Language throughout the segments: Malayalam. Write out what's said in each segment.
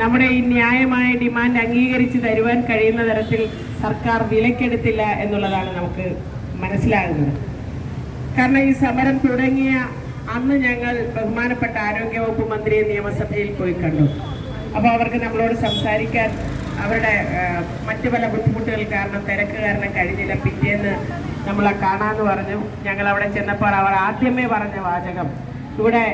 നമ്മുടെ ഈ ന്യായമായ ഡിമാൻഡ് അംഗീകരിച്ച് തരുവാൻ കഴിയുന്ന തരത്തിൽ സർക്കാർ വിലക്കെടുത്തില്ല എന്നുള്ളതാണ് നമുക്ക് മനസ്സിലാകുന്നത്. കാരണം ഈ സമരം തുടങ്ങിയ അന്ന് ഞങ്ങൾ ബഹുമാനപ്പെട്ട ആരോഗ്യവകുപ്പ് മന്ത്രിയെ നിയമസഭയിൽ പോയി കണ്ടു. അപ്പോൾ അവർക്ക് നമ്മളോട് സംസാരിക്കാൻ അവരുടെ മറ്റു പല ബുദ്ധിമുട്ടുകൾ കാരണം തിരക്ക് കാരണം കഴിഞ്ഞില്ല. പിറ്റേന്ന് നമ്മളെ കാണാമെന്ന് പറഞ്ഞു. ഞങ്ങൾ അവിടെ ചെന്നപ്പോൾ അവർ ആദ്യമേ പറഞ്ഞ വാചകം. ഇവിടെ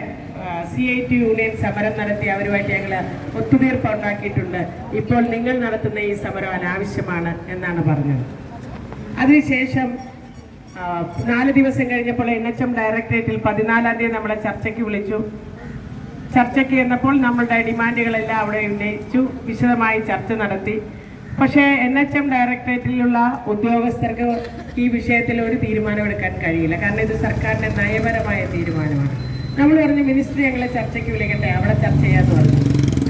സി ഐ ടി യൂണിയൻ സമരം നടത്തി അവരുമായിട്ട് ഞങ്ങൾ ഒത്തുതീർപ്പ് ഉണ്ടാക്കിയിട്ടുണ്ട്. ഇപ്പോൾ നിങ്ങൾ നടത്തുന്ന ഈ സമരം അനാവശ്യമാണ് എന്നാണ് പറഞ്ഞത്. അതിനുശേഷം നാല് ദിവസം കഴിഞ്ഞപ്പോൾ എൻ എച്ച് എം ഡയറക്ടറേറ്റിൽ പതിനാലാം തീയതി നമ്മളെ ചർച്ചയ്ക്ക് വിളിച്ചു. ചർച്ചയ്ക്ക് ചെന്നപ്പോൾ നമ്മളുടെ ഡിമാൻഡുകളെല്ലാം അവിടെ ഉന്നയിച്ചു വിശദമായി ചർച്ച നടത്തി. പക്ഷേ എൻ എച്ച് എം ഡയറക്ടറേറ്റിലുള്ള ഉദ്യോഗസ്ഥർക്ക് ഈ വിഷയത്തിൽ ഒരു തീരുമാനമെടുക്കാൻ കഴിയില്ല. കാരണം ഇത് സർക്കാരിന്റെ നയപരമായ തീരുമാനമാണ്. നമ്മൾ പറഞ്ഞു മിനിസ്റ്റർ ഞങ്ങളെ ചർച്ചയ്ക്ക് വിളിക്കട്ടെ? അവിടെ ചർച്ച ചെയ്യാന്ന് പറഞ്ഞു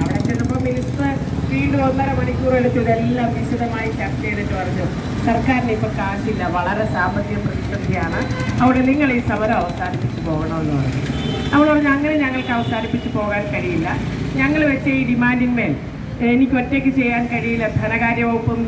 അവിടെ ചെന്നപ്പോൾ മിനിസ്റ്റർ വീണ്ടും ഒന്നര മണിക്കൂർ എടുത്ത്. ഇതെല്ലാം വിശദമായി ചർച്ച ചെയ്തിട്ട് പറഞ്ഞു. സർക്കാരിന് ഇപ്പൊ കാശില്ല. വളരെ സാമ്പത്തിക പ്രതിസന്ധിയാണ്. അവിടെ നിങ്ങൾ ഈ സമരം അവസാനിപ്പിച്ച് പോകണമെന്ന് പറഞ്ഞു. നമ്മൾ പറഞ്ഞു അങ്ങനെ ഞങ്ങൾക്ക് അവസാനിപ്പിച്ച് പോകാൻ കഴിയില്ല. ഞങ്ങൾ വെച്ച ഈ ഡിമാൻഡിന്മേൽ എനിക്ക് ഒറ്റയ്ക്ക് ചെയ്യാൻ കഴിയില്ല. ധനകാര്യ വകുപ്പും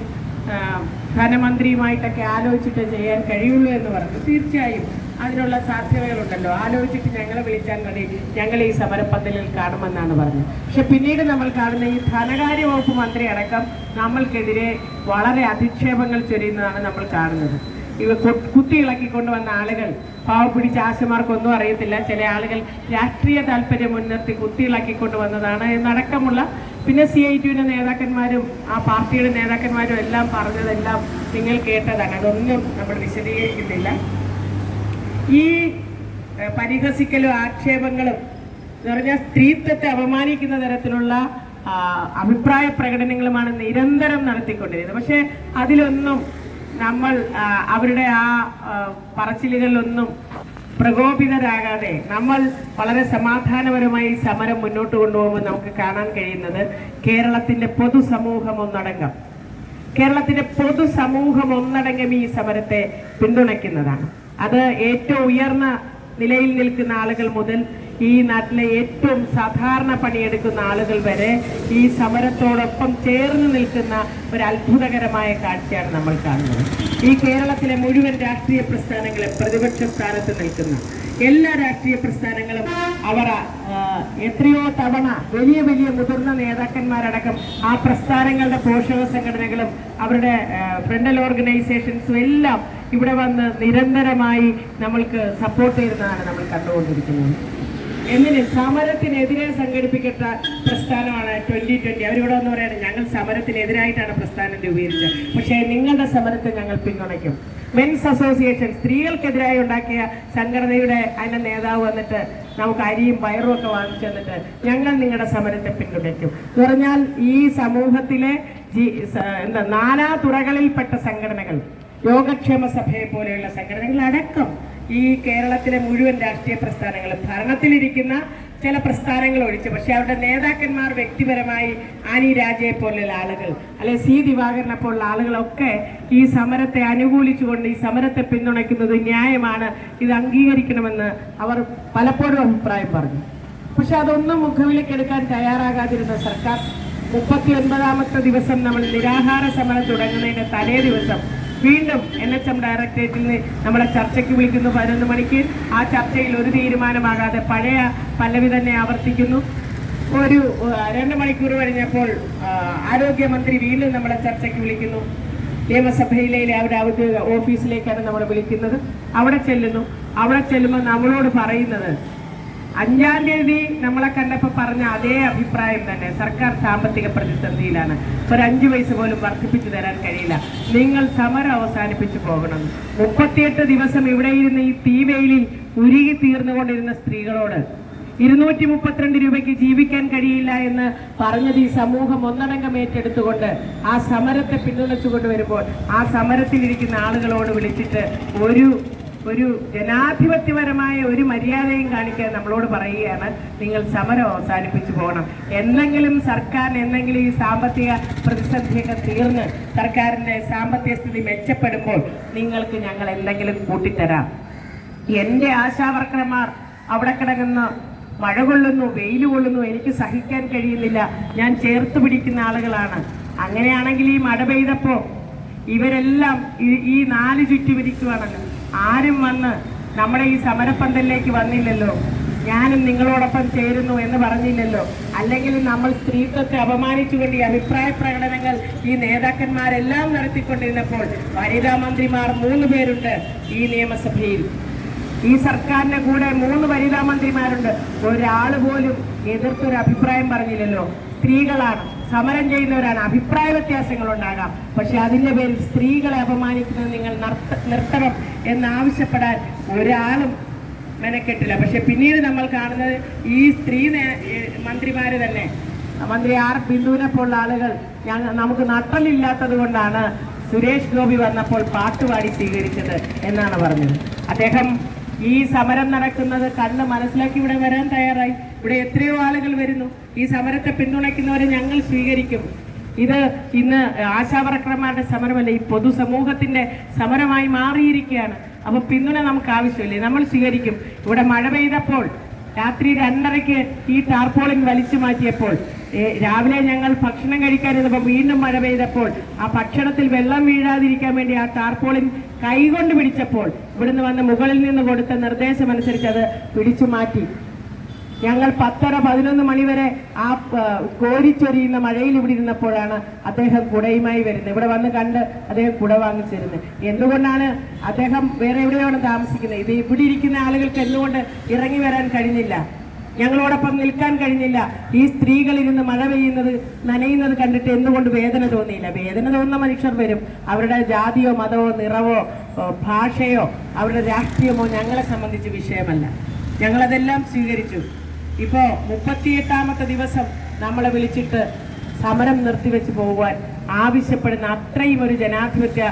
ധനമന്ത്രിയുമായിട്ടൊക്കെ ആലോചിച്ചിട്ട് ചെയ്യാൻ കഴിയുള്ളൂ എന്ന് പറഞ്ഞു. തീർച്ചയായും അതിനുള്ള സാധ്യതകളുണ്ടല്ലോ. ആലോചിച്ചിട്ട് ഞങ്ങളെ വിളിച്ചാൽ മതി. ഞങ്ങൾ ഈ സമരപ്പന്തലിൽ കാണുമെന്നാണ് പറഞ്ഞത്. പക്ഷെ പിന്നീട് നമ്മൾ കാണുന്ന ഈ ധനകാര്യ വകുപ്പ് മന്ത്രി അടക്കം നമ്മൾക്കെതിരെ വളരെ അധിക്ഷേപങ്ങൾ ചൊരിയുന്നതാണ് നമ്മൾ കാണുന്നത്. ഇവ കുത്തി കുത്തിയിളക്കിക്കൊണ്ട് വന്ന ആളുകൾ പാവ പിടിച്ച ആശമാർക്കൊന്നും അറിയത്തില്ല. ചില ആളുകൾ രാഷ്ട്രീയ താല്പര്യം മുൻനിർത്തി കുത്തിയിളക്കിക്കൊണ്ട് വന്നതാണ് എന്നടക്കമുള്ള പിന്നെ സി ഐ ടിയുടെ നേതാക്കന്മാരും ആ പാർട്ടിയുടെ നേതാക്കന്മാരും എല്ലാം പറഞ്ഞതെല്ലാം നിങ്ങൾ കേട്ടതാണ്. അതൊന്നും നമ്മൾ വിശദീകരിക്കുന്നില്ല ഈ പരിഹസിക്കലും ആക്ഷേപങ്ങളും എന്ന് പറഞ്ഞാൽ സ്ത്രീത്വത്തെ അപമാനിക്കുന്ന തരത്തിലുള്ള അഭിപ്രായ പ്രകടനങ്ങളുമാണ് നിരന്തരം നടത്തിക്കൊണ്ടിരുന്നത് പക്ഷേ അതിലൊന്നും നമ്മൾ അവരുടെ ആ, പറച്ചിലുകളിലൊന്നും പ്രകോപിതരാകാതെ നമ്മൾ വളരെ സമാധാനപരമായി സമരം മുന്നോട്ട് കൊണ്ടുപോകുമ്പോൾ നമുക്ക് കാണാൻ കഴിയുന്നത് കേരളത്തിന്റെ പൊതുസമൂഹം ഒന്നടങ്കം. കേരളത്തിന്റെ പൊതുസമൂഹം ഒന്നടങ്കം ഈ സമരത്തെ പിന്തുണയ്ക്കുന്നതാണ്. അത് ഏറ്റവും ഉയർന്ന നിലയിൽ നിൽക്കുന്ന ആളുകൾ മുതൽ ഈ നാട്ടിലെ ഏറ്റവും സാധാരണ പണിയെടുക്കുന്ന ആളുകൾ വരെ ഈ സമരത്തോടൊപ്പം ചേർന്ന് നിൽക്കുന്ന ഒരു അത്ഭുതകരമായ കാഴ്ചയാണ് നമ്മൾ കാണുന്നത്. ഈ കേരളത്തിലെ മുഴുവൻ രാഷ്ട്രീയ പ്രസ്ഥാനങ്ങളെ പ്രതിപക്ഷ സ്ഥാനത്ത് നിൽക്കുന്ന. എല്ലാ രാഷ്ട്രീയ പ്രസ്ഥാനങ്ങളും അവർ എത്രയോ തവണ വലിയ വലിയ മുതിർന്ന നേതാക്കന്മാരടക്കം ആ പ്രസ്ഥാനങ്ങളുടെ പോഷക സംഘടനകളും അവരുടെ ഫ്രണ്ടൽ ഓർഗനൈസേഷൻസും എല്ലാം ഇവിടെ വന്ന് നിരന്തരമായി നമ്മൾക്ക് സപ്പോർട്ട് ചെയ്യുന്നതാണ് നമ്മൾ കണ്ടുകൊണ്ടിരിക്കുന്നത്. എന്നിന് സമരത്തിനെതിരെ സംഘടിപ്പിക്കപ്പെട്ട പ്രസ്ഥാനമാണ് ട്വന്റി ട്വന്റി അവരിവിടെ വന്ന് പറയുന്നത് ഞങ്ങൾ സമരത്തിനെതിരായിട്ടാണ് പ്രസ്ഥാനം രൂപീകരിച്ചത്. പക്ഷേ നിങ്ങളുടെ സമരത്തെ ഞങ്ങൾ പിന്തുണയ്ക്കും. മെൻസ് അസോസിയേഷൻ സ്ത്രീകൾക്കെതിരായി ഉണ്ടാക്കിയ സംഘടനയുടെ അതിന്റെ നേതാവ് വന്നിട്ട് നമുക്ക് അരിയും പയറും ഒക്കെ വാങ്ങിച്ചു തന്നിട്ട് ഞങ്ങൾ നിങ്ങളുടെ സമരത്തെ പിന്തുണയ്ക്കും. എന്ന് പറഞ്ഞാൽ ഈ സമൂഹത്തിലെ എന്താ നാനാ തുറകളിൽപ്പെട്ട സംഘടനകൾ യോഗക്ഷേമ സഭയെ പോലെയുള്ള സംഘടനകൾ അടക്കം ഈ കേരളത്തിലെ മുഴുവൻ രാഷ്ട്രീയ പ്രസ്ഥാനങ്ങളും ഭരണത്തിലിരിക്കുന്ന ചില പ്രസ്ഥാനങ്ങൾ ഒഴിച്ച് പക്ഷെ അവരുടെ നേതാക്കന്മാർ വ്യക്തിപരമായി ആനി രാജയെ പോലെയുള്ള ആളുകൾ അല്ലെ സി ദിവാകരനെ പോലുള്ള ആളുകളൊക്കെ ഈ സമരത്തെ അനുകൂലിച്ചുകൊണ്ട് ഈ സമരത്തെ പിന്തുണയ്ക്കുന്നത് ന്യായമാണ് ഇത് അംഗീകരിക്കണമെന്ന് അവർ പലപ്പോഴും അഭിപ്രായം പറഞ്ഞു. പക്ഷെ അതൊന്നും മുഖവിലേക്കെടുക്കാൻ തയ്യാറാകാതിരുന്ന സർക്കാർ മുപ്പത്തി ഒൻപതാമത്തെ ദിവസം നമ്മൾ നിരാഹാര സമരം തുടങ്ങുന്നതിന്റെ തലേ ദിവസം വീണ്ടും എൻ എച്ച് എം ഡയറക്ടറേറ്റിൽ നിന്ന് നമ്മളെ ചർച്ചയ്ക്ക് വിളിക്കുന്നു. പതിനൊന്ന് മണിക്ക് ആ ചർച്ചയിൽ ഒരു തീരുമാനമാകാതെ പഴയ പല്ലവി തന്നെ ആവർത്തിക്കുന്നു. ഒരു രണ്ട് മണിക്കൂർ കഴിഞ്ഞപ്പോൾ ആരോഗ്യമന്ത്രി വീണ്ടും നമ്മളെ ചർച്ചയ്ക്ക് വിളിക്കുന്നു. നിയമസഭയിലെ അവരുടെ ഔദ്യോഗിക ഓഫീസിലേക്കാണ് നമ്മൾ വിളിക്കുന്നത്. അവിടെ ചെല്ലുന്നു. അവിടെ ചെല്ലുമ്പോൾ നമ്മളോട് പറയുന്നത് അഞ്ചാം തീയതി നമ്മളെ കണ്ടപ്പോൾ പറഞ്ഞ അതേ അഭിപ്രായം തന്നെ. സർക്കാർ സാമ്പത്തിക പ്രതിസന്ധിയിലാണ്. ഒരു അഞ്ചു പൈസ പോലും വർദ്ധിപ്പിച്ചു തരാൻ കഴിയില്ല. നിങ്ങൾ സമരം അവസാനിപ്പിച്ചു പോകണം. മുപ്പത്തിയെട്ട് ദിവസം ഇവിടെ ഇരുന്ന് ഈ തീവെയിലിൽ ഉരുകി തീർന്നുകൊണ്ടിരുന്ന സ്ത്രീകളോട് ഇരുന്നൂറ്റി മുപ്പത്തിരണ്ട് രൂപയ്ക്ക് ജീവിക്കാൻ കഴിയില്ല എന്ന് പറഞ്ഞത് ഈ സമൂഹം ഒന്നടങ്കം ഏറ്റെടുത്തുകൊണ്ട് ആ സമരത്തെ പിന്തുണച്ചുകൊണ്ട് വരുമ്പോൾ ആ സമരത്തിലിരിക്കുന്ന ആളുകളോട് വിളിച്ചിട്ട് ഒരു ഒരു ജനാധിപത്യപരമായ ഒരു മര്യാദയും കാണിക്കാൻ നമ്മളോട് പറയുകയാണ് നിങ്ങൾ സമരം അവസാനിപ്പിച്ചു പോകണം. എന്തെങ്കിലും സർക്കാർ എന്തെങ്കിലും ഈ സാമ്പത്തിക പ്രതിസന്ധിയൊക്കെ തീർന്ന് സർക്കാരിന്റെ സാമ്പത്തിക സ്ഥിതി മെച്ചപ്പെടുമ്പോൾ നിങ്ങൾക്ക് ഞങ്ങൾ എന്തെങ്കിലും കൂട്ടിത്തരാം. എന്റെ ആശാവർക്കർമാർ അവിടെ കിടക്കുന്ന മഴ കൊള്ളുന്നു വെയിൽ കൊള്ളുന്നു എനിക്ക് സഹിക്കാൻ കഴിയുന്നില്ല. ഞാൻ ചേർത്ത് പിടിക്കുന്ന ആളുകളാണ്. അങ്ങനെയാണെങ്കിൽ ഈ മഴ പെയ്തപ്പോ ഇവരെല്ലാം ഈ- നാല് ചുറ്റുമിരിക്കുവാണല്ലോ ആരും വന്ന് നമ്മുടെ ഈ സമരപ്പന്തലിലേക്ക് വന്നില്ലല്ലോ. ഞാനും നിങ്ങളോടൊപ്പം ചേരുന്നു എന്ന് പറഞ്ഞില്ലല്ലോ. അല്ലെങ്കിൽ നമ്മൾ സ്ത്രീത്വത്തെ അപമാനിച്ചുകൊണ്ട് ഈ അഭിപ്രായ പ്രകടനങ്ങൾ ഈ നേതാക്കന്മാരെല്ലാം നടത്തിക്കൊണ്ടിരുന്നപ്പോൾ വനിതാ മന്ത്രിമാർ മൂന്ന് പേരുണ്ട് ഈ നിയമസഭയിൽ. ഈ സർക്കാരിന്റെ കൂടെ മൂന്ന് വനിതാ മന്ത്രിമാരുണ്ട്. ഒരാൾ പോലും എതിർത്തൊരു അഭിപ്രായം പറഞ്ഞില്ലല്ലോ. സ്ത്രീകളാണ്. സമരം ചെയ്യുന്നവരാണ്. അഭിപ്രായ വ്യത്യാസങ്ങൾ ഉണ്ടാകാം പക്ഷെ അതിന്റെ പേരിൽ സ്ത്രീകളെ അപമാനിക്കുന്നത് നിങ്ങൾ നിർത്ത- നിർത്തണം എന്നാവശ്യപ്പെടാൻ ഒരാളും മെനക്കെട്ടില്ല. പക്ഷെ പിന്നീട് നമ്മൾ കാണുന്നത് ഈ സ്ത്രീ മന്ത്രിമാര് തന്നെ. മന്ത്രി ആർ ബിന്ദുവിനെ പോലുള്ള ആളുകൾ ഞങ്ങൾ നമുക്ക് നട്ടലില്ലാത്തത് കൊണ്ടാണ് സുരേഷ് ഗോപി വന്നപ്പോൾ പാട്ടുപാടി സ്വീകരിച്ചത് എന്നാണ് പറഞ്ഞത്. അദ്ദേഹം ഈ സമരം നടക്കുന്നത് കണ്ട് മനസ്സിലാക്കി ഇവിടെ വരാൻ തയ്യാറായി. ഇവിടെ എത്രയോ ആളുകൾ വരുന്നു. ഈ സമരത്തെ പിന്തുണയ്ക്കുന്നവരെ ഞങ്ങൾ സ്വീകരിക്കും. ഇത് ഇന്ന് ആശാവർക്കർമാരുടെ സമരമല്ല ഈ പൊതുസമൂഹത്തിന്റെ സമരമായി മാറിയിരിക്കുകയാണ്. അപ്പൊ പിന്തുണ നമുക്ക് ആവശ്യമില്ലേ. നമ്മൾ സ്വീകരിക്കും. ഇവിടെ മഴ പെയ്തപ്പോൾ രാത്രി രണ്ടരയ്ക്ക് ഈ ടാർപോളിൻ വലിച്ചു മാറ്റിയപ്പോൾ രാവിലെ ഞങ്ങൾ ഭക്ഷണം കഴിക്കാനിരുന്നപ്പോൾ വീണ്ടും മഴ പെയ്തപ്പോൾ ആ ഭക്ഷണത്തിൽ വെള്ളം വീഴാതിരിക്കാൻ വേണ്ടി ആ ടാർപോളിൻ കൈകൊണ്ട് പിടിച്ചപ്പോൾ ഇവിടുന്ന് വന്ന് മുകളിൽ നിന്ന് കൊടുത്ത നിർദ്ദേശം അനുസരിച്ച് അത് പിടിച്ചു മാറ്റി. ഞങ്ങൾ പത്തര പതിനൊന്ന് മണിവരെ ആ കോരിച്ചൊരിയുന്ന മഴയിൽ ഇവിടെ ഇരുന്നപ്പോഴാണ് അദ്ദേഹം കുടയുമായി വരുന്നത്. ഇവിടെ വന്ന് കണ്ട് അദ്ദേഹം കുട വാങ്ങിച്ചിരുന്നത്. എന്തുകൊണ്ടാണ് അദ്ദേഹം വേറെ എവിടെയാണ് താമസിക്കുന്നത്? ഇത് ഇവിടെ ഇരിക്കുന്ന ആളുകൾക്ക് എന്തുകൊണ്ട് ഇറങ്ങി വരാൻ കഴിഞ്ഞില്ല? ഞങ്ങളോടൊപ്പം നിൽക്കാൻ കഴിഞ്ഞില്ല. ഈ സ്ത്രീകൾ ഇരുന്ന് മഴ പെയ്യുന്നത് നനയുന്നത് കണ്ടിട്ട് എന്തുകൊണ്ട് വേദന തോന്നിയില്ല? വേദന തോന്നുന്ന മനുഷ്യർ വരും. അവരുടെ ജാതിയോ മതമോ നിറവോ ഭാഷയോ അവരുടെ രാഷ്ട്രീയമോ ഞങ്ങളെ സംബന്ധിച്ച് വിഷയമല്ല. ഞങ്ങളതെല്ലാം സ്വീകരിച്ചു. ഇപ്പോ മുപ്പത്തിയെട്ടാമത്തെ ദിവസം നമ്മളെ വിളിച്ചിട്ട് സമരം നിർത്തിവെച്ച് പോകുവാൻ ആവശ്യപ്പെടുന്ന അത്രയും ഒരു ജനാധിപത്യ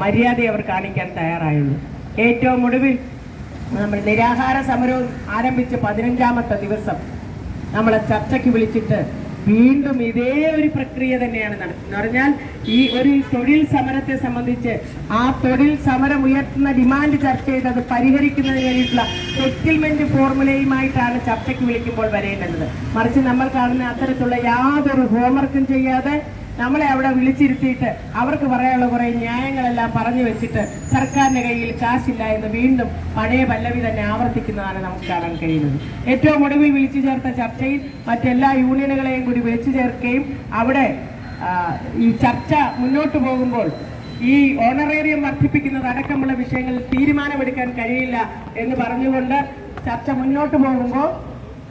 മര്യാദ അവർ കാണിക്കാൻ തയ്യാറായുള്ളൂ. ഏറ്റവും ഒടുവിൽ നമ്മൾ നിരാഹാര സമരവും ആരംഭിച്ച പതിനഞ്ചാമത്തെ ദിവസം നമ്മളെ ചർച്ചയ്ക്ക് വിളിച്ചിട്ട് വീണ്ടും ഇതേ ഒരു പ്രക്രിയ തന്നെയാണ് നടത്തുന്നത്. പറഞ്ഞാൽ ഈ ഒരു തൊഴിൽ സമരത്തെ സംബന്ധിച്ച് ആ തൊഴിൽ സമരം ഉയർത്തുന്ന ഡിമാൻഡ് ചർച്ച അത് പരിഹരിക്കുന്നതിന് വേണ്ടിയിട്ടുള്ള സെറ്റിൽമെന്റ് ഫോർമുലയുമായിട്ടാണ് ചർച്ചയ്ക്ക് വിളിക്കുമ്പോൾ വരേണ്ടത്. മറിച്ച് നമ്മൾ കാണുന്ന അത്തരത്തിലുള്ള യാതൊരു ഹോംവർക്കും ചെയ്യാതെ നമ്മളെ അവിടെ വിളിച്ചിരുത്തിയിട്ട് അവർക്ക് പറയാനുള്ള കുറെ ന്യായങ്ങളെല്ലാം പറഞ്ഞു വെച്ചിട്ട് സർക്കാരിന്റെ കയ്യിൽ കാശില്ല എന്ന് വീണ്ടും പഴയ പല്ലവി തന്നെ ആവർത്തിക്കുന്നതാണ് നമുക്ക് കാണാൻ കഴിയുന്നത്. ഏറ്റവും ഒടുവിൽ വിളിച്ചു ചേർത്ത ചർച്ചയിൽ മറ്റെല്ലാ യൂണിയനുകളെയും കൂടി വിളിച്ചു ചേർക്കുകയും അവിടെ ഈ ചർച്ച മുന്നോട്ട് പോകുമ്പോൾ ഈ ഓണറേറിയം വർദ്ധിപ്പിക്കുന്നത് അടക്കമുള്ള വിഷയങ്ങളിൽ തീരുമാനമെടുക്കാൻ കഴിയില്ല എന്ന് പറഞ്ഞുകൊണ്ട് ചർച്ച മുന്നോട്ട് പോകുമ്പോൾ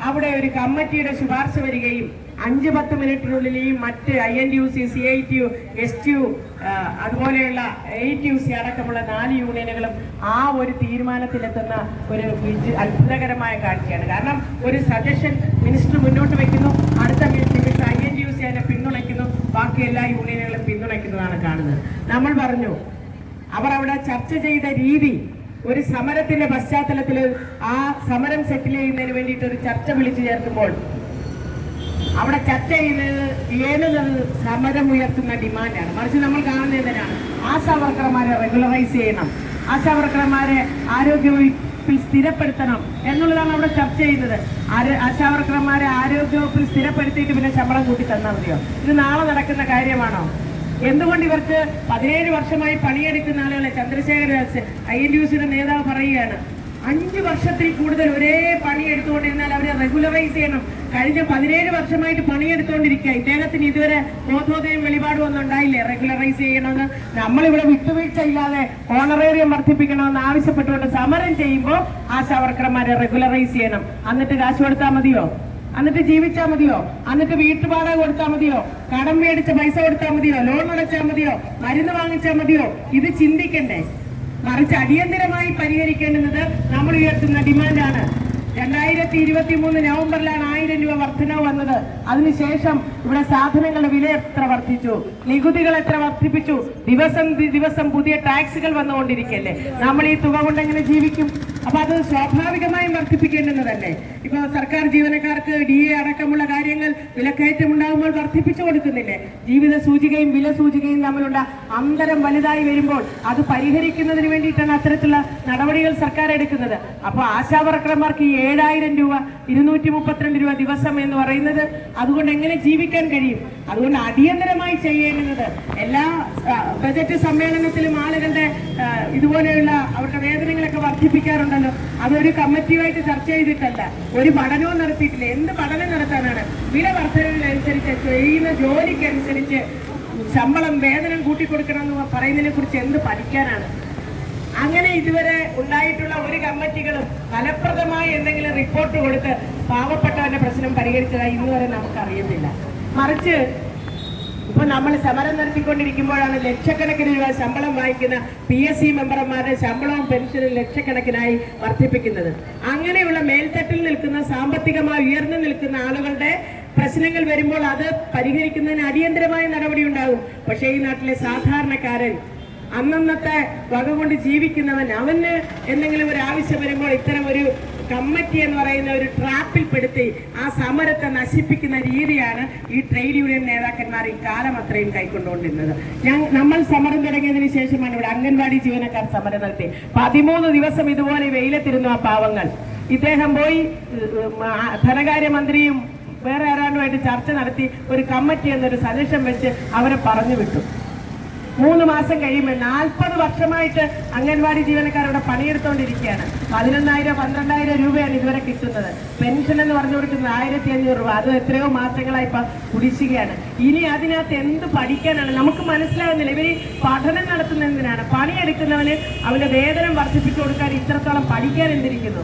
അവിടെ ഒരു കമ്മിറ്റിയുടെ ശുപാർശ വരികയും അഞ്ച് പത്ത് മിനിറ്റിനുള്ളിൽ ഈ മറ്റ് I N U C C I T U S T U അതുപോലെയുള്ള എയ്റ്റ് യു സി അടക്കമുള്ള നാല് യൂണിയനുകളും ആ ഒരു തീരുമാനത്തിലെത്തുന്ന ഒരു അത്ഭുതകരമായ കാഴ്ചയാണ്. കാരണം ഒരു സജഷൻ മിനിസ്റ്റർ മുന്നോട്ട് വെക്കുന്നു അടുത്ത നിമിഷം ഐ എൻ യു സി അതിനെ പിന്തുണയ്ക്കുന്നു ബാക്കി എല്ലാ യൂണിയനുകളും പിന്തുണയ്ക്കുന്നതാണ് കാണുന്നത്. നമ്മൾ പറഞ്ഞു അവർ അവിടെ ചർച്ച ചെയ്ത രീതി ഒരു സമരത്തിന്റെ പശ്ചാത്തലത്തിൽ ആ സമരം സെറ്റിൽ ചെയ്യുന്നതിന് വേണ്ടിയിട്ട് ഒരു ചർച്ച വിളിച്ചു ചേർക്കുമ്പോൾ അവിടെ ചർച്ച ചെയ്യുന്നത് ഏതുന്നത് സമരം ഉയർത്തുന്ന ഡിമാൻഡാണ്. മറിച്ച് നമ്മൾ കാണുന്നത് എന്തിനാണ്? ആശാ വർക്കർമാരെ റെഗുലറൈസ് ചെയ്യണം. ആശാ വർക്കർമാരെ ആരോഗ്യവകുപ്പിൽ സ്ഥിരപ്പെടുത്തണം എന്നുള്ളതാണ് അവിടെ ചർച്ച ചെയ്യുന്നത് ആര്- ആശാ വർക്കർമാരെ ആരോഗ്യവകുപ്പിൽ സ്ഥിരപ്പെടുത്തിയിട്ട് പിന്നെ ശമ്പളം കൂട്ടി തന്നാൽ മതിയോ? ഇത് നാളെ നടക്കുന്ന കാര്യമാണോ? എന്തുകൊണ്ട് ഇവർക്ക് പതിനേഴ് വർഷമായി പണിയെടുക്കുന്ന ആളുകളെ ചന്ദ്രശേഖര ഐ എൻ യു സിയുടെ നേതാവ് പറയുകയാണ്? അഞ്ച് വർഷത്തിൽ കൂടുതൽ ഒരേ പണി എടുത്തുകൊണ്ടിരുന്നാൽ അവരെ റെഗുലറൈസ് ചെയ്യണം. കഴിഞ്ഞ പതിനേഴ് വർഷമായിട്ട് പണിയെടുത്തുകൊണ്ടിരിക്കുക ഇദ്ദേഹത്തിന് ഇതുവരെ ബോധോദയം വെളിപാടും ഒന്നും ഉണ്ടായില്ലേ? റെഗുലറൈസ് ചെയ്യണമെന്ന്. നമ്മളിവിടെ വിട്ടുവീഴ്ച ഇല്ലാതെ ഓണറേറിയം വർദ്ധിപ്പിക്കണമെന്ന് ആവശ്യപ്പെട്ടുകൊണ്ട് സമരം ചെയ്യുമ്പോൾ ആശാവർക്കർമാരെ റെഗുലറൈസ് ചെയ്യണം. എന്നിട്ട് കാശ് കൊടുത്താൽ മതിയോ? എന്നിട്ട് ജീവിച്ചാൽ മതിയോ? എന്നിട്ട് വീട്ടുപാട കൊടുത്താൽ മതിയോ? കടം മേടിച്ച പൈസ കൊടുത്താൽ മതിയോ? ലോൺ അടച്ചാൽ മതിയോ? മരുന്ന് വാങ്ങിച്ചാൽ മതിയോ? ഇത് ചിന്തിക്കണ്ടേ? മറിച്ച് അടിയന്തരമായി പരിഹരിക്കേണ്ടുന്നത് നമ്മൾ ഉയർത്തുന്ന ഡിമാൻഡാണ്. രണ്ടായിരത്തി ഇരുപത്തി മൂന്ന് നവംബറിലാണ് ആയിരം രൂപ വർധനവ് വന്നത്. അതിനുശേഷം ഇവിടെ സാധനങ്ങളുടെ വില എത്ര വർദ്ധിച്ചു? നികുതികൾ എത്ര വർദ്ധിപ്പിച്ചു? ദിവസം ദിവസം പുതിയ ടാക്സുകൾ വന്നുകൊണ്ടിരിക്കല്ലേ? നമ്മൾ ഈ തുക കൊണ്ട് എങ്ങനെ ജീവിക്കും? അപ്പൊ അത് സ്വാഭാവികമായും വർദ്ധിപ്പിക്കേണ്ടുന്നതല്ലേ? ഇപ്പൊ സർക്കാർ ജീവനക്കാർക്ക് ഡി എ അടക്കമുള്ള കാര്യങ്ങൾ വിലക്കയറ്റം ഉണ്ടാകുമ്പോൾ വർദ്ധിപ്പിച്ചു കൊടുക്കുന്നില്ലേ? ജീവിത സൂചികയും വില സൂചികയും തമ്മിലുള്ള അന്തരം വലുതായി വരുമ്പോൾ അത് പരിഹരിക്കുന്നതിന് വേണ്ടിയിട്ടാണ് അത്തരത്തിലുള്ള നടപടികൾ സർക്കാർ എടുക്കുന്നത്. അപ്പോൾ ആശാവർക്കർമാർക്ക് ഈ ഏഴായിരം രൂപ ഇരുന്നൂറ്റി മുപ്പത്തിരണ്ട് രൂപ ദിവസം എന്ന് പറയുന്നത് അതുകൊണ്ട് എങ്ങനെ ജീവിക്കാൻ കഴിയും? അതുകൊണ്ട് അടിയന്തരമായി ചെയ്യേണ്ടത് എല്ലാ ബജറ്റ് സമ്മേളനത്തിലും ആളുകളുടെ ഇതുപോലെയുള്ള അവരുടെ വേതനങ്ങളൊക്കെ വർദ്ധിപ്പിക്കാറുണ്ടല്ലോ. അതൊരു കമ്മിറ്റിയുമായിട്ട് ചർച്ച ചെയ്തിട്ടല്ല ഒരു പഠനവും നടത്തിയിട്ടില്ല. എന്ത് പഠനം നടത്താനാണ്? വില വർധനകളനുസരിച്ച് ചെയ്യുന്ന ജോലിക്കനുസരിച്ച് ശമ്പളം വേതനം കൂട്ടിക്കൊടുക്കണം എന്ന് പറയുന്നതിനെ കുറിച്ച് എന്ത് പഠിക്കാനാണ്? അങ്ങനെ ഇതുവരെ ഉണ്ടായിട്ടുള്ള ഒരു കമ്മിറ്റികളും ഫലപ്രദമായി എന്തെങ്കിലും റിപ്പോർട്ട് കൊടുത്ത് പാവപ്പെട്ടവന്റെ പ്രശ്നം പരിഹരിച്ചതായി ഇന്ന് വരെ നമുക്ക് അറിയുന്നില്ല മറിച്ച് ഇപ്പൊ നമ്മൾ സമരം നടത്തിക്കൊണ്ടിരിക്കുമ്പോഴാണ് ലക്ഷക്കണക്കിന് രൂപ ശമ്പളം വാങ്ങിക്കുന്ന പി എസ് സി മെമ്പർമാരുടെ ശമ്പളവും പെൻഷനും ലക്ഷക്കണക്കിനായി വർദ്ധിപ്പിക്കുന്നത്. അങ്ങനെയുള്ള മേൽത്തട്ടിൽ നിൽക്കുന്ന സാമ്പത്തികമായി ഉയർന്നു നിൽക്കുന്ന ആളുകളുടെ പ്രശ്നങ്ങൾ വരുമ്പോൾ അത് പരിഹരിക്കുന്നതിന് അടിയന്തരമായ നടപടി ഉണ്ടാകും. പക്ഷേ ഈ നാട്ടിലെ സാധാരണക്കാരൻ അന്നന്നത്തെ വക കൊണ്ട് ജീവിക്കുന്നവൻ അവന് എന്തെങ്കിലും ഒരു ആവശ്യം വരുമ്പോൾ ഇത്തരം ഒരു കമ്മിറ്റി എന്ന് പറയുന്ന ഒരു ട്രാപ്പിൽ പെടുത്തി ആ സമരത്തെ നശിപ്പിക്കുന്ന രീതിയാണ് ഈ ട്രേഡ് യൂണിയൻ നേതാക്കന്മാർ ഈ കാലം അത്രയും കൈക്കൊണ്ടുകൊണ്ടിരുന്നത്. ഞാൻ നമ്മൾ സമരം തുടങ്ങിയതിന് ശേഷമാണ് ഇവിടെ അംഗൻവാടി ജീവനക്കാർ സമരം നടത്തി. പതിമൂന്ന് ദിവസം ഇതുപോലെ വെയിലത്തിരുന്നു ആ പാവങ്ങൾ. ഇദ്ദേഹം പോയി ധനകാര്യമന്ത്രിയും വേറെ ആരാണ്ടുമായിട്ട് ചർച്ച നടത്തി ഒരു കമ്മിറ്റി എന്നൊരു സജഷൻ വെച്ച് അവരെ പറഞ്ഞു വിട്ടു. മൂന്ന് മാസം കഴിയുമ്പോൾ നാൽപ്പത് വർഷമായിട്ട് അംഗൻവാടി ജീവനക്കാരുടെ പണിയെടുത്തുകൊണ്ടിരിക്കുകയാണ് പതിനൊന്നായിരം പന്ത്രണ്ടായിരം രൂപയാണ് ഇതുവരെ കിട്ടുന്നത്. പെൻഷൻ എന്ന് പറഞ്ഞു കൊടുക്കുന്നത് ആയിരത്തി അഞ്ഞൂറ് രൂപ. അത് എത്രയോ മാസങ്ങളായി ഇപ്പൊ ഇനി അതിനകത്ത് എന്ത് പഠിക്കാനാണ്? നമുക്ക് മനസ്സിലാകുന്നില്ല ഇവർ പഠനം നടത്തുന്ന എന്തിനാണ് പണിയെടുക്കുന്നവന് അവന്റെ വേതനം വർദ്ധിപ്പിച്ചു കൊടുക്കാൻ ഇത്രത്തോളം പഠിക്കാൻ എന്തിരിക്കുന്നു?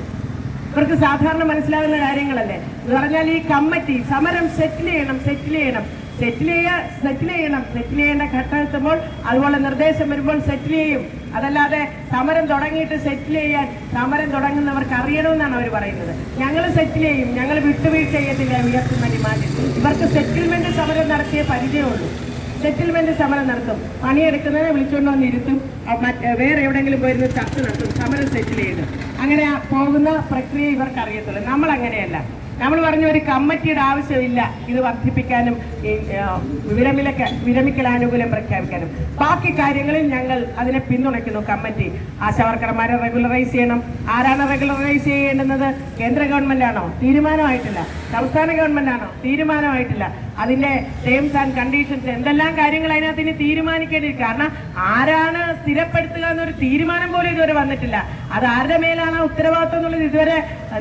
ഇവർക്ക് സാധാരണ മനസ്സിലാകുന്ന കാര്യങ്ങളല്ലേ? എന്ന് പറഞ്ഞാൽ ഈ കമ്മിറ്റി സമരം സെറ്റിൽ ചെയ്യണം സെറ്റിൽ ചെയ്യണം. സെറ്റിൽ ചെയ്യാ സെറ്റിൽ ചെയ്യണം. സെറ്റിൽ ചെയ്യേണ്ട ഘട്ടം എത്തുമ്പോൾ അതുപോലെ നിർദ്ദേശം വരുമ്പോൾ സെറ്റിൽ ചെയ്യും. അതല്ലാതെ സമരം തുടങ്ങിയിട്ട് സെറ്റിൽ ചെയ്യാൻ സമരം തുടങ്ങുന്നവർക്ക് അറിയണമെന്നാണ് അവർ പറയുന്നത്. ഞങ്ങൾ സെറ്റിൽ ചെയ്യും. ഞങ്ങൾ വിട്ടുവീഴ്ച ചെയ്യത്തില്ല ഉയർത്തുന്ന ഡിമാൻഡ് ഇവർക്ക് സെറ്റിൽമെന്റ് സമരം നടത്തിയ പരിചയമുള്ളൂ സെറ്റിൽമെന്റ് സമരം നടത്തും. പണിയെടുക്കുന്നതിനെ വിളിച്ചുകൊണ്ട് വന്ന് ഇരുത്തും. വേറെ എവിടെയെങ്കിലും പോയിരുന്ന് ചർച്ച നടത്തും. സമരം സെറ്റിൽ ചെയ്ത്. അങ്ങനെ പോകുന്ന പ്രക്രിയ ഇവർക്ക് അറിയത്തുള്ളൂ. നമ്മൾ അങ്ങനെയല്ല നമ്മൾ പറഞ്ഞ ഒരു കമ്മിറ്റിയുടെ ആവശ്യമില്ല. ഇത് വർദ്ധിപ്പിക്കാനും വിരമിലക്ക വിരമിക്കൽ ആനുകൂല്യം പ്രഖ്യാപിക്കാനും. ബാക്കി കാര്യങ്ങളിൽ ഞങ്ങൾ അതിനെ പിന്തുണയ്ക്കുന്നു കമ്മിറ്റി. ആശാവർക്കർമാരെ റെഗുലറൈസ് ചെയ്യണം. ആരാണ് റെഗുലറൈസ് ചെയ്യേണ്ടുന്നത്? കേന്ദ്ര ഗവൺമെന്റ് ആണോ തീരുമാനമായിട്ടില്ല. സംസ്ഥാന ഗവൺമെന്റ് ആണോ തീരുമാനമായിട്ടില്ല. അതിന്റെ ടേംസ് ആൻഡ് കണ്ടീഷൻസ് എന്തെല്ലാം കാര്യങ്ങൾ അതിനകത്ത് ഇനി തീരുമാനിക്കേണ്ടി കാരണം ആരാണ് സ്ഥിരപ്പെടുത്തുക എന്നൊരു തീരുമാനം പോലും ഇതുവരെ വന്നിട്ടില്ല. അത് ആരുടെ മേലാണ് ഉത്തരവാദിത്വം എന്നുള്ളത് ഇതുവരെ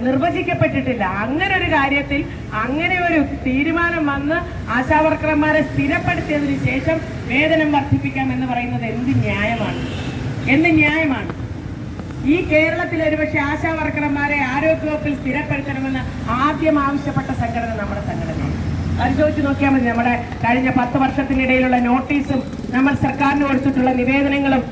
നിർവചിക്കപ്പെട്ടിട്ടില്ല. അങ്ങനെ ഒരു കാര്യത്തിൽ അങ്ങനെ ഒരു തീരുമാനം വന്ന് ആശാവർക്കർമാരെ സ്ഥിരപ്പെടുത്തിയതിനു ശേഷം വേതനം വർദ്ധിപ്പിക്കാം എന്ന് പറയുന്നത് എന്ത് ന്യായമാണ്? എന്ത് ന്യായമാണ്? ഈ കേരളത്തിൽ ഒരുപക്ഷെ ആശാവർക്കർമാരെ ആരോഗ്യവകുപ്പിൽ സ്ഥിരപ്പെടുത്തണമെന്ന് ആദ്യം ആവശ്യപ്പെട്ട സംഘടന നമ്മുടെ സംഘടനയാണ്. പരിശോധിച്ച് നോക്കിയാൽ മതി. നമ്മുടെ കഴിഞ്ഞ പത്ത് വർഷത്തിനിടയിലുള്ള നോട്ടീസും നമ്മൾ സർക്കാരിന് കൊടുത്തിട്ടുള്ള നിവേദനങ്ങളും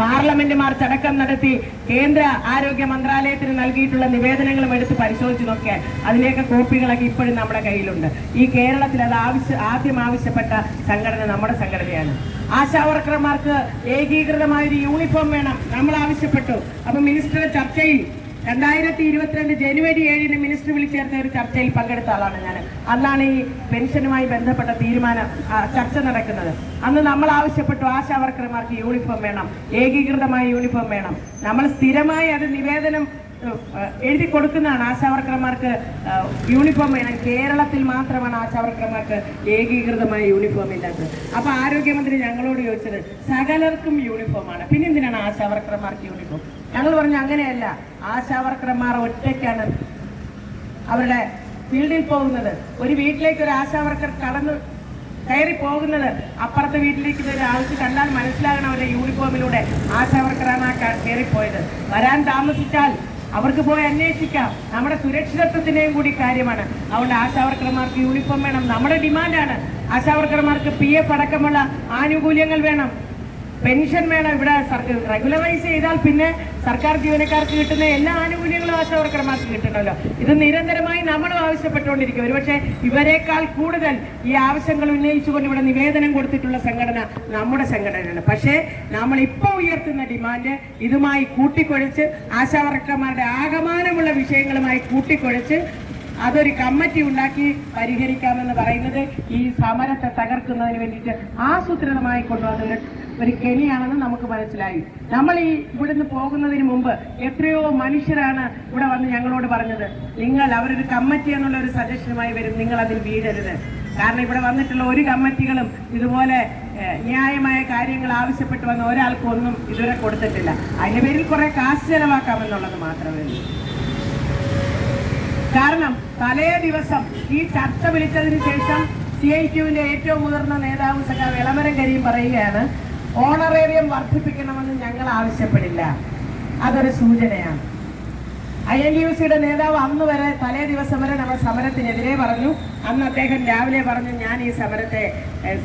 പാർലമെന്റ് മാർച്ച് അടക്കം നടത്തി കേന്ദ്ര ആരോഗ്യ മന്ത്രാലയത്തിന് നൽകിയിട്ടുള്ള നിവേദനങ്ങളും എടുത്ത് പരിശോധിച്ച് നോക്കിയാൽ അതിലേക്ക് കോപ്പികളൊക്കെ ഇപ്പോഴും നമ്മുടെ കയ്യിലുണ്ട്. ഈ കേരളത്തിൽ അത് ആവശ്യ ആദ്യം ആവശ്യപ്പെട്ട സംഘടന നമ്മുടെ സംഘടനയാണ്. ആശാ വർക്കർമാർക്ക് ഏകീകൃതമായ ഒരു യൂണിഫോം വേണം. നമ്മൾ ആവശ്യപ്പെട്ടു. അപ്പൊ മിനിസ്റ്ററുടെ ചർച്ചയിൽ രണ്ടായിരത്തി ഇരുപത്തിരണ്ട് ജനുവരി ഏഴിന് മിനിസ്റ്റർ വിളിച്ചേർത്ത ഒരു ചർച്ചയിൽ പങ്കെടുത്ത ആളാണ് ഞാൻ. അന്നാണ് ഈ പെൻഷനുമായി ബന്ധപ്പെട്ട തീരുമാനം ചർച്ച നടക്കുന്നത്. അന്ന് നമ്മൾ ആവശ്യപ്പെട്ടു ആശാ വർക്കർമാർക്ക് യൂണിഫോം വേണം ഏകീകൃതമായ യൂണിഫോം വേണം. നമ്മൾ സ്ഥിരമായി അത് നിവേദനം എഴുതി കൊടുക്കുന്നതാണ് ആശാ വർക്കർമാർക്ക് യൂണിഫോം വേണം. കേരളത്തിൽ മാത്രമാണ് ആശാ വർക്കർമാർക്ക് ഏകീകൃതമായ യൂണിഫോം ഇല്ലാത്തത്. അപ്പൊ ആരോഗ്യമന്ത്രി ഞങ്ങളോട് ചോദിച്ചത് സകലർക്കും യൂണിഫോമാണ്. പിന്നെ എന്തിനാണ് ആശാ വർക്കർമാർക്ക് യൂണിഫോം? ഞങ്ങൾ പറഞ്ഞു അങ്ങനെയല്ല. ആശാവർക്കർമാർ ഒറ്റയ്ക്കാണ് അവരുടെ ഫീൽഡിൽ പോകുന്നത്. ഒരു വീട്ടിലേക്ക് ഒരു ആശാവർക്കർ കടന്നു കയറി പോകുന്നത് അപ്പുറത്തെ വീട്ടിലേക്ക് ഒരാൾക്ക് കണ്ടാൽ മനസ്സിലാകണം അവരുടെ യൂണിഫോമിലൂടെ ആശാവർക്കറാണ് ആ കയറിപ്പോയത്. വരാൻ താമസിച്ചാൽ അവർക്ക് പോയി അന്വേഷിക്കാം. നമ്മുടെ സുരക്ഷിതത്വത്തിന്റെയും കൂടി കാര്യമാണ്. അതുകൊണ്ട് ആശാവർക്കർമാർക്ക് യൂണിഫോം വേണം. നമ്മുടെ ഡിമാൻഡാണ്. ആശാവർക്കർമാർക്ക് പി എഫ് അടക്കമുള്ള ആനുകൂല്യങ്ങൾ വേണം. പെൻഷൻ വേണം ഇവിടെ റെഗുലറൈസ് ചെയ്താൽ പിന്നെ സർക്കാർ ജീവനക്കാർക്ക് കിട്ടുന്ന എല്ലാ ആനുകൂല്യങ്ങളും ആശാവർക്കർമാർക്ക് കിട്ടണമല്ലോ. ഇത് നിരന്തരമായി നമ്മൾ ആവശ്യപ്പെട്ടുകൊണ്ടിരിക്കും. ഒരുപക്ഷെ ഇവരെക്കാൾ കൂടുതൽ ഈ ആവശ്യങ്ങൾ ഉന്നയിച്ചുകൊണ്ട് ഇവിടെ നിവേദനം കൊടുത്തിട്ടുള്ള സംഘടന നമ്മുടെ സംഘടനയാണ്. പക്ഷേ നമ്മൾ ഇപ്പോൾ ഉയർത്തുന്ന ഡിമാൻഡ് ഇതുമായി കൂട്ടിക്കൊഴിച്ച് ആശാവർക്കർമാരുടെ ആകമാനമുള്ള വിഷയങ്ങളുമായി കൂട്ടിക്കൊഴിച്ച് അതൊരു കമ്മിറ്റി ഉണ്ടാക്കി പരിഹരിക്കാമെന്ന് പറയുന്നത് ഈ സമരത്തെ തകർക്കുന്നതിന് വേണ്ടിയിട്ട് ആസൂത്രിതമായി കൊണ്ടുവന്ന ഒരു കെണിയാണെന്ന് നമുക്ക് മനസ്സിലായി. നമ്മൾ ഈ ഇവിടുന്ന് പോകുന്നതിന് മുമ്പ് എത്രയോ മനുഷ്യരാണ് ഇവിടെ വന്ന് ഞങ്ങളോട് പറഞ്ഞത് നിങ്ങൾ അവരൊരു കമ്മിറ്റി എന്നുള്ള ഒരു സജഷനുമായി വരും നിങ്ങൾ അതിൽ വീഴരുത്. കാരണം ഇവിടെ വന്നിട്ടുള്ള ഒരു കമ്മിറ്റികളും ഇതുപോലെ ന്യായമായ കാര്യങ്ങൾ ആവശ്യപ്പെട്ട് വന്ന ഒരാൾക്കും ഒന്നും ഇതുവരെ കൊടുത്തിട്ടില്ല. അതിന്റെ പേരിൽ കുറെ കാശ് ചെലവാക്കാമെന്നുള്ളത് മാത്രമേ കാരണം തലേ ദിവസം ഈ ചർച്ച വിളിച്ചതിന് ശേഷം സി ഐ ക്യുവിന്റെ ഏറ്റവും മുതിർന്ന നേതാവ് സഖാവ് ഇളമരം കരിയും പറയുകയാണ് ഓണറേറിയം വർദ്ധിപ്പിക്കണമെന്ന് ഞങ്ങൾ ആവശ്യപ്പെടില്ല. അതൊരു സൂചനയാണ്. ഐ എൻ യു സിയുടെ നേതാവ് അന്ന് വരെ തലേ ദിവസം വരെ നമ്മൾ സമരത്തിനെതിരെ പറഞ്ഞു. അന്ന് അദ്ദേഹം രാവിലെ പറഞ്ഞു ഞാൻ ഈ സമരത്തെ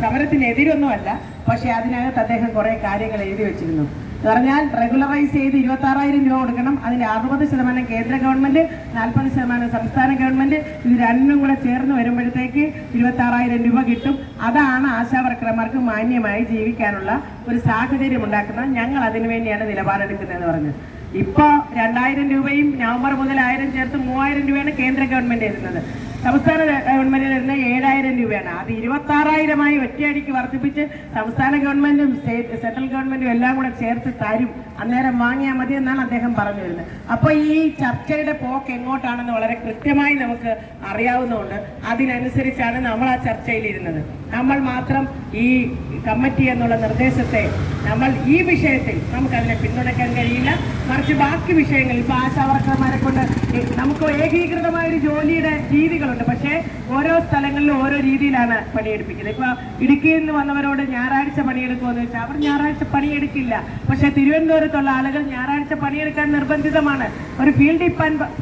സമരത്തിനെതിരൊന്നുമല്ല പക്ഷേ അതിനകത്ത് അദ്ദേഹം കുറേ കാര്യങ്ങൾ എഴുതി വെച്ചിരുന്നു. എന്ന് പറഞ്ഞാൽ റെഗുലറൈസ് ചെയ്ത് ഇരുപത്തി ആറായിരം രൂപ കൊടുക്കണം. അതിന്റെ അറുപത് ശതമാനം കേന്ദ്ര ഗവൺമെന്റ് നാൽപ്പത് ശതമാനം സംസ്ഥാന ഗവൺമെന്റ്. ഇത് രണ്ടും കൂടെ ചേർന്ന് വരുമ്പോഴത്തേക്ക് ഇരുപത്തി ആറായിരം രൂപ കിട്ടും. അതാണ് ആശാവർക്കർമാർക്ക് മാന്യമായി ജീവിക്കാനുള്ള ഒരു സാഹചര്യം ഉണ്ടാക്കുന്ന ഞങ്ങൾ അതിനു വേണ്ടിയാണ് നിലപാടെടുക്കുന്നതെന്ന് പറഞ്ഞു ഇപ്പോൾ രണ്ടായിരം രൂപയും നവംബർ മുതൽ ആയിരം ചേർത്ത് മൂവായിരം രൂപയാണ് കേന്ദ്ര ഗവൺമെന്റ് തരുന്നത് സംസ്ഥാന ഗവൺമെന്റിൽ നിന്ന് ഏഴായിരം രൂപയാണ്. അത് ഇരുപത്തി ആറായിരമായി ഒറ്റയടിക്ക് വർദ്ധിപ്പിച്ച് സംസ്ഥാന ഗവൺമെന്റും സ്റ്റേറ്റ് സെൻട്രൽ ഗവൺമെന്റും എല്ലാം കൂടെ ചേർത്ത് തരും. അന്നേരം വാങ്ങിയാൽ മതി എന്നാണ് അദ്ദേഹം പറഞ്ഞു വരുന്നത്. അപ്പൊ ഈ ചർച്ചയുടെ പോക്ക് എങ്ങോട്ടാണെന്ന് വളരെ കൃത്യമായി നമുക്ക് അറിയാവുന്നതുകൊണ്ട് അതിനനുസരിച്ചാണ് നമ്മൾ ആ ചർച്ചയിലിരുന്നത്. നമ്മൾ മാത്രം ഈ കമ്മിറ്റി എന്നുള്ള നിർദ്ദേശത്തെ നമ്മൾ ഈ വിഷയത്തിൽ നമുക്ക് അതിനെ പിന്തുണയ്ക്കാൻ കഴിയില്ല. മറിച്ച് ബാക്കി വിഷയങ്ങൾ ഇപ്പൊ ആശാവർക്കർമാരെ കൊണ്ട് നമുക്ക് ഏകീകൃതമായ ഒരു ജോലിയുടെ രീതികളുണ്ട്. പക്ഷേ ഓരോ സ്ഥലങ്ങളിലും ഓരോ രീതിയിലാണ് പണിയെടുപ്പിക്കുന്നത്. ഇപ്പൊ ഇടുക്കിയിൽ നിന്ന് വന്നവരോട് ഞായറാഴ്ച പണിയെടുക്കുമെന്ന് വെച്ചാൽ അവർ ഞായറാഴ്ച പണിയെടുക്കില്ല. പക്ഷെ തിരുവനന്തപുരത്തുള്ള ആളുകൾ ഞായറാഴ്ച പണിയെടുക്കാൻ നിർബന്ധിതമാണ്. ഒരു ഫീൽഡിൽ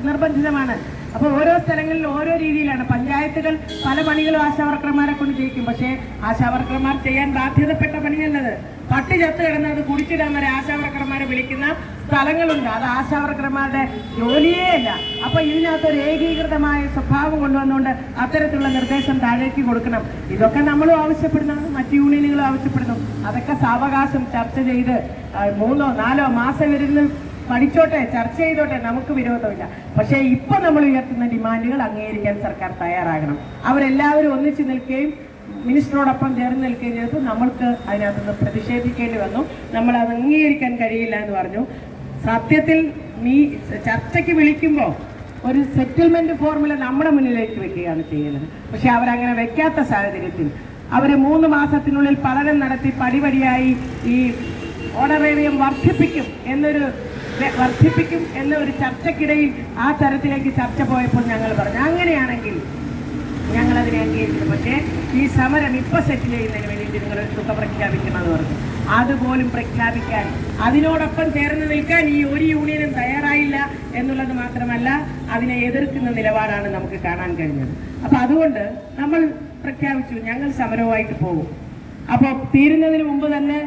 നിർബന്ധിതമാണ്. അപ്പൊ ഓരോ സ്ഥലങ്ങളിൽ ഓരോ രീതിയിലാണ്. പഞ്ചായത്തുകൾ പല പണികളും ആശാവർക്കർമാരെ കൊണ്ട് ചെയ്യിക്കും. പക്ഷേ ആശാവർക്കർമാർ ചെയ്യാൻ ബാധ്യതപ്പെട്ട പണിയല്ലത്. പട്ടി ചത്ത് കിടന്നത് കുടിച്ചിടാൻ വരെ ആശാവർക്കർമാരെ വിളിക്കുന്ന സ്ഥലങ്ങളുണ്ട്. അത് ആശാവർക്കർമാരുടെ ജോലിയേ അല്ല. അപ്പൊ ഇതിനകത്ത് ഒരു ഏകീകൃതമായ സ്വഭാവം കൊണ്ടുവന്നുകൊണ്ട് അത്തരത്തിലുള്ള നിർദ്ദേശം താഴേക്ക് കൊടുക്കണം. ഇതൊക്കെ നമ്മളും ആവശ്യപ്പെടുന്നതാണ് മറ്റു യൂണിയനുകളും ആവശ്യപ്പെടുന്നു. അതൊക്കെ സാവകാശം ചർച്ച ചെയ്ത് മൂന്നോ നാലോ മാസം ഇരുന്ന് പഠിച്ചോട്ടെ ചർച്ച ചെയ്തോട്ടെ നമുക്ക് വിരോധമില്ല. പക്ഷേ ഇപ്പൊ നമ്മൾ ഉയർത്തുന്ന ഡിമാൻഡുകൾ അംഗീകരിക്കാൻ സർക്കാർ തയ്യാറാകണം. അവരെല്ലാവരും ഒന്നിച്ചു നിൽക്കുകയും മിനിസ്റ്ററോടൊപ്പം ചേർന്ന് നിൽക്കുകയും ചെയ്തപ്പോൾ നമ്മൾക്ക് അതിനകത്തുനിന്ന് പ്രതിഷേധിക്കേണ്ടി വന്നു. നമ്മൾ അത് അംഗീകരിക്കാൻ കഴിയില്ല എന്ന് പറഞ്ഞു. സത്യത്തിൽ നീ ചർച്ചയ്ക്ക് വിളിക്കുമ്പോൾ ഒരു സെറ്റിൽമെന്റ് ഫോർമുല നമ്മുടെ മുന്നിലേക്ക് വെക്കുകയാണ് ചെയ്യുന്നത്. പക്ഷെ അവരങ്ങനെ വെക്കാത്ത സാഹചര്യത്തിൽ അവർ മൂന്ന് മാസത്തിനുള്ളിൽ പഠനം നടത്തി പടിപടിയായി ഈ ഓണറേറിയം വർദ്ധിപ്പിക്കും എന്നൊരു വർദ്ധിപ്പിക്കും എന്ന ഒരു ചർച്ചയ്ക്കിടയിൽ ആ തരത്തിലേക്ക് ചർച്ച പോയപ്പോൾ ഞങ്ങൾ പറഞ്ഞു അങ്ങനെയാണെങ്കിൽ ഞങ്ങൾ അതിനെ അംഗീകരിക്കുന്നു. പക്ഷേ ഈ സമരം ഇപ്പൊ സെറ്റിൽ ചെയ്യുന്നതിന് വേണ്ടിയിട്ട് നിങ്ങൾ ഒരു പ്രഖ്യാപിക്കണമെന്ന് പറഞ്ഞു. അതുപോലും പ്രഖ്യാപിക്കാൻ അതിനോടൊപ്പം ചേർന്ന് നിൽക്കാൻ ഈ ഒരു യൂണിയനും തയ്യാറായില്ല എന്നുള്ളത് മാത്രമല്ല അതിനെ എതിർക്കുന്ന നിലപാടാണ് നമുക്ക് കാണാൻ കഴിഞ്ഞത്. അപ്പൊ അതുകൊണ്ട് നമ്മൾ പ്രഖ്യാപിച്ചു ഞങ്ങൾ സമരവുമായിട്ട് പോകും. അപ്പോൾ തീരുന്നതിന് മുമ്പ് തന്നെ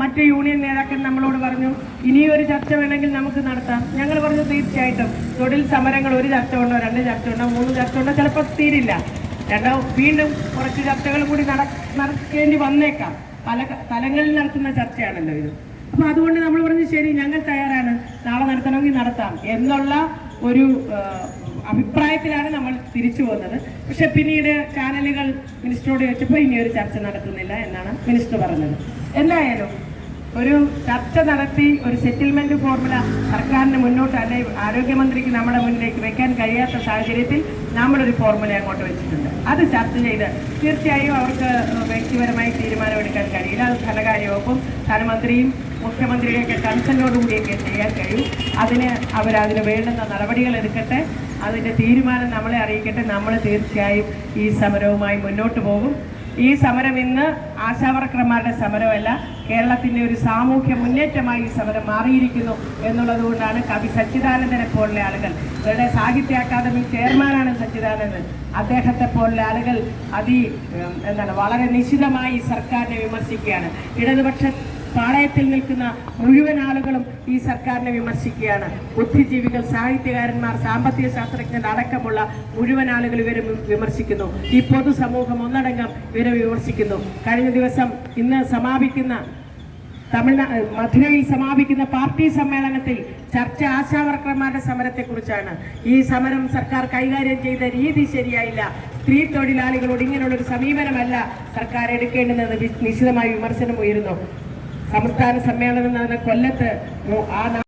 മറ്റ് യൂണിയൻ നേതാക്കൾ നമ്മളോട് പറഞ്ഞു ഇനിയൊരു ചർച്ച വേണമെങ്കിൽ നമുക്ക് നടത്താം. ഞങ്ങൾ പറഞ്ഞു തീർച്ചയായിട്ടും. തൊഴിൽ സമരങ്ങൾ ഒരു ചർച്ച ഉണ്ടോ രണ്ട് ചർച്ച ഉണ്ടോ മൂന്ന് ചർച്ച ഉണ്ടോ ചിലപ്പോൾ തീരില്ല. രണ്ടോ വീണ്ടും കുറച്ച് ചർച്ചകൾ കൂടി നട നടക്കേണ്ടി വന്നേക്കാം. പല തലങ്ങളിൽ നടത്തുന്ന ചർച്ചയാണല്ലോ ഇത്. അപ്പൊ അതുകൊണ്ട് നമ്മൾ പറഞ്ഞു ശരി ഞങ്ങൾ തയ്യാറാണ്. നാളെ നടത്തണമെങ്കിൽ നടത്താം. എന്നുള്ള ഒരു അഭിപ്രായത്തിലാണ് നമ്മൾ തിരിച്ചു പോകുന്നത്. പക്ഷെ പിന്നീട് ചാനലുകൾ മിനിസ്റ്ററോട് ചോദിച്ചപ്പോൾ ഇനി ഒരു ചർച്ച നടത്തുന്നില്ല എന്നാണ് മിനിസ്റ്റർ പറഞ്ഞത്. എന്തായാലും ഒരു ചർച്ച നടത്തി ഒരു സെറ്റിൽമെന്റ് ഫോർമുല സർക്കാരിന് മുന്നോട്ട് അല്ലെ ആരോഗ്യമന്ത്രിക്ക് നമ്മുടെ മുന്നിലേക്ക് വെക്കാൻ കഴിയാത്ത സാഹചര്യത്തിൽ നമ്മളൊരു ഫോർമുല അങ്ങോട്ട് വെച്ചിട്ടുണ്ട്. അത് ചർച്ച ചെയ്ത് തീർച്ചയായും അവർക്ക് വ്യക്തിപരമായി തീരുമാനമെടുക്കാൻ കഴിയില്ല. അത് ധനകാര്യ വകുപ്പും ധനമന്ത്രിയും മുഖ്യമന്ത്രിയുടെയൊക്കെ കൺസെന്റോടുകൂടിയൊക്കെ ചെയ്യാൻ കഴിയും. അതിന് അവരതിന് വേണ്ടുന്ന നടപടികൾ എടുക്കട്ടെ. അതിന്റെ തീരുമാനം നമ്മളെ അറിയിക്കട്ടെ. നമ്മൾ തീർച്ചയായും ഈ സമരവുമായി മുന്നോട്ട് പോകും. ഈ സമരം ഇന്ന് ആശാവർക്കർമാരുടെ സമരമല്ല കേരളത്തിന്റെ ഒരു സാമൂഹ്യ മുന്നേറ്റമായി ഈ സമരം മാറിയിരിക്കുന്നു എന്നുള്ളത് കൊണ്ടാണ് കവി സച്ചിദാനന്ദനെ പോലുള്ള ആളുകൾ ഇവരുടെ സാഹിത്യ അക്കാദമി ചെയർമാനാണ് സച്ചിദാനന്ദൻ. അദ്ദേഹത്തെ പോലുള്ള ആളുകൾ അതി എന്താണ് വളരെ നിശിതമായി സർക്കാരിനെ വിമർശിക്കുകയാണ്. ഇടതുപക്ഷ പാളയത്തിൽ നിൽക്കുന്ന മുഴുവൻ ആളുകളും ഈ സർക്കാരിനെ വിമർശിക്കുകയാണ്. ബുദ്ധിജീവികൾ സാഹിത്യകാരന്മാർ സാമ്പത്തിക ശാസ്ത്രജ്ഞർ അടക്കമുള്ള മുഴുവൻ ആളുകൾ ഇവരെ വിമർശിക്കുന്നു. ഈ പൊതുസമൂഹം ഒന്നടങ്കം ഇവരെ വിമർശിക്കുന്നു. കഴിഞ്ഞ ദിവസം ഇന്ന് സമാപിക്കുന്ന തമിഴ്നാട് മധുരയിൽ സമാപിക്കുന്ന പാർട്ടി സമ്മേളനത്തിൽ ചർച്ച ആശാവർക്കർമാരുടെ സമരത്തെക്കുറിച്ചാണ്. ഈ സമരം സർക്കാർ കൈകാര്യം ചെയ്ത രീതി ശരിയായില്ല. സ്ത്രീ തൊഴിലാളികളോട് ഇങ്ങനെയുള്ള ഒരു സമീപനമല്ല സർക്കാർ എടുക്കേണ്ടതെന്ന് നിശ്ചിതമായി വിമർശനം ഉയരുന്നു സംസ്ഥാന സമ്മേളനം നടന്ന കൊല്ലത്ത് ആ